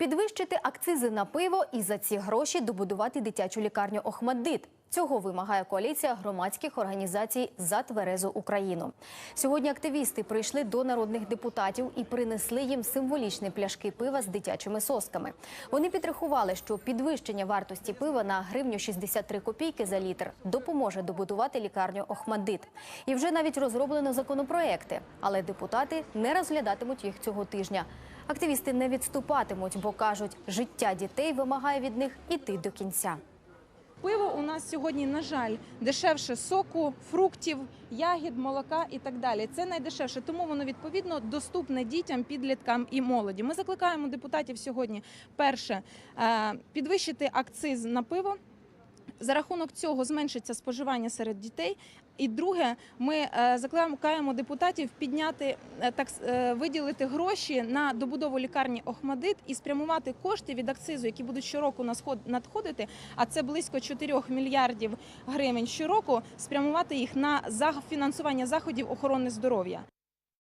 Підвищити акцизи на пиво і за ці гроші добудувати дитячу лікарню Охмаддит. Цього вимагає коаліція громадських організацій за тверезу Україну. Сьогодні активісти прийшли до народних депутатів і принесли їм символічні пляшки пива з дитячими сосками. Вони підрахували, що підвищення вартості пива на гривню 63 копійки за літр допоможе добудувати лікарню Охмаддит. І вже навіть розроблено законопроекти, але депутати не розглядатимуть їх цього тижня. Активісти не відступатимуть, бо кажуть, життя дітей вимагає від них іти до кінця. Пиво у нас сьогодні, на жаль, дешевше соку, фруктів, ягід, молока і так далі. Це найдешевше, тому воно відповідно доступне дітям, підліткам і молоді. Ми закликаємо депутатів сьогодні перше е, підвищити акциз на пиво. За рахунок цього зменшиться споживання серед дітей. І друге, ми е, закликаємо депутатів підняти е, так е, виділити гроші на добудову лікарні Охмадит і спрямувати кошти від акцизу, які будуть щороку надходити. А це близько 4 мільярдів гривень щороку. Спрямувати їх на фінансування заходів охорони здоров'я.